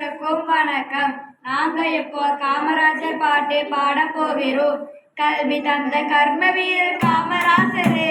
அனைவருக்கும் வணக்கம் நாங்க இப்போ காமராஜர் பாட்டு பாட போகிறோம்? கல்வி தந்த கர்ம வீரர் காமராஜரே